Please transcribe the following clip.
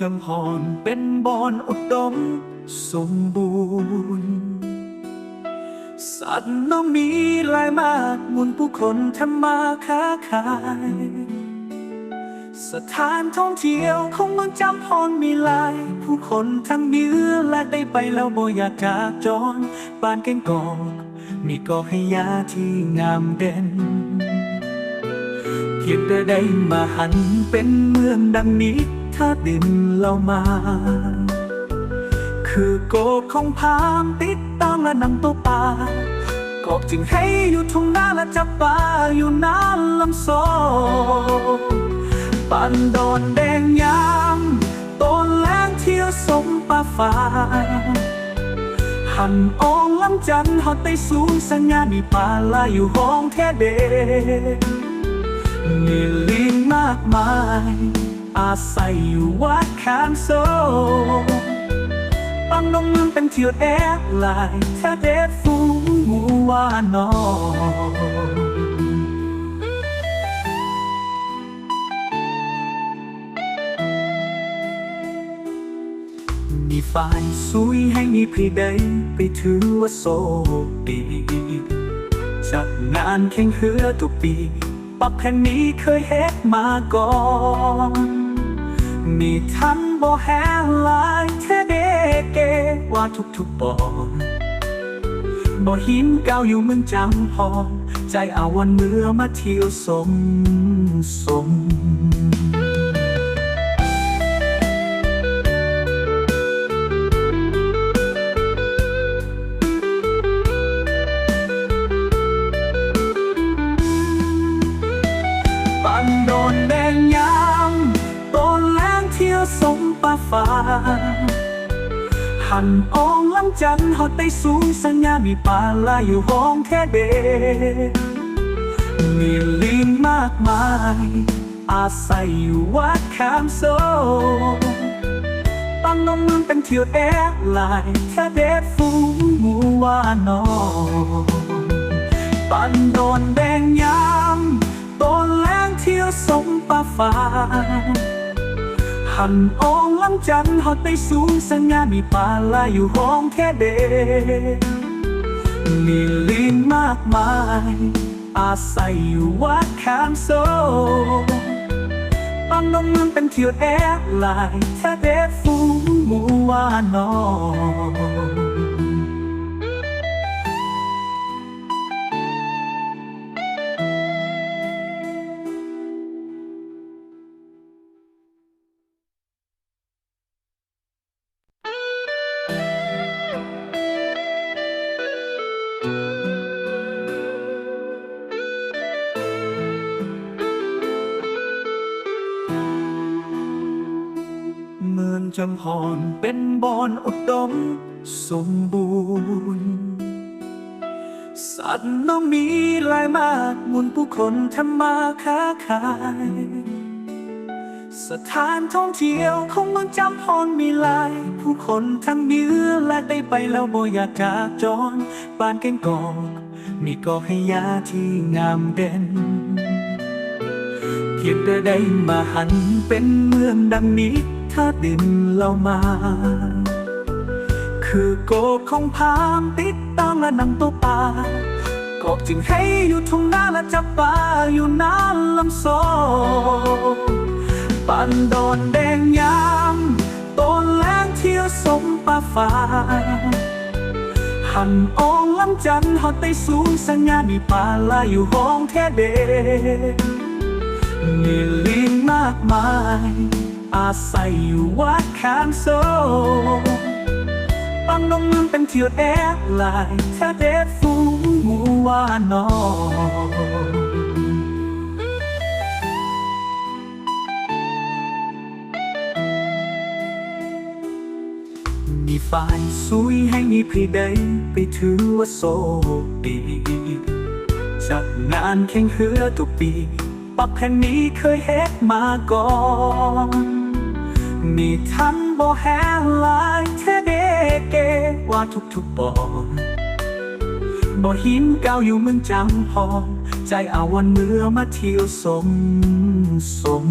จังหอนเป็นบอนอุดมสมบูรณ์ สัตว์น้องมีหลายมากมุนผู้คนทำมาค้าขาย สถานท่องเที่ยวของเมืองจำพรมีหลาย ผู้คนทั้งเหนื้อและได้ไปแล้วบ่อยากจากจรบ้านเก่งกอกมีกอกให้ยาที่งามเด่นเพียงแต่ได้มาหันเป็นเมืองดังนี้้าดินเรามา คือโกกของพามติดตามและนำตัวป่ากอกจึงให้อยู่ทุ่งนาและจับปลาอยู่น้ำลำโซปันดอนแดงยามต้นแรงเที่ยวสมป่าฟ้าหันองลำจันทร์ฮอดไต้สูงสง่ามีป่าลายอยู่ห้องแท้เดมีลิงมากมาย อาศัยวัดคานโซปังนงเมืองเป็นเที่ยวแอร์ไลน์แท้เด็ดฟูงหมูว่านอมีฝ่ายสุยให้มีพี่ได้ไปถือว่าโซดีจากงานแข่งเรือทุกปี ปักแผ่นนี้เคยเฮ็ดมาก่อน มีทันบ่แห้หลายเทเดเกว่าทุกทุกปอนบ่หินเก่าอยู่เมืองจำพรใจเอาวันเมื่อมาเที่ยวสมสม หันอองลำจันทร์ฮอดไต้สูงสัญญามีปาลายอยู่ห้องแค่เดมีลิงมากมาย อาศัยอยู่วัดคามโซตั้งนมเมืองเป็นเที่ยวแอร์ไลน์แค่เดดฟูงหมูวานอปันโดนแดงยามต้นแรงเที่ยวสมป่าฟ้า หันองลำจันทร์ฮอดไต้สูงสง่ามีปาลายอยู่ห้องแค่เดมีลินมากมาย อาศัยอยู่วัดคามโซปันนงมันเป็นเที่ยวแอร์ไลน์แค่เดฟูงมูวานอน มืองจำหอนเป็นบอนอุดมสมบูรณ์ สัตว์น้องมีหลายมากมุนผู้คนทำมาค้าขาย สถานท่องเที่ยวของเมืองจำพรมีหลาย ผู้คนทั้งเนื้อและได้ไปแล้วบ่อยากจากจรบ้านเก่งกอกมีกอกให้ยาที่งามเด่นเพียงแต่ได้มาหันเป็นเมืองดังนี้ ถ้าดินเรามา คือโกกของพามติดตามและนำตัวป่ากอกจึงให้อยู่ทุ่งนาและจับปลาอยู่น้ำลำโซปันดอนแดงยามต้นแรงเที่ยวสมป่าฟ้าหันอองลำจันทร์ฮอดไต้สูงสง่ามีป่าลายอยู่ห้องแท้เดมีลิงมากมาย อาศัยอยู่วัดคานโซปังนงเมืองเป็นเที่ยวแอร์ไลน์แท้เด็ดฟูงหมูวานอมีฝ่ายสุยให้มีพี่ได้ไปถือว่าโซดีจากงานแข่งเรือทุกปีปักแผ่นนี้เคยเฮ็ดมาก่อน มีทั้งบ่แหลายเทเดเกว่าทุกทุกปอนบ่หินเก่าอยู่เมืองจำพรใจเอาวันเมื่อมาเที่ยวสมสม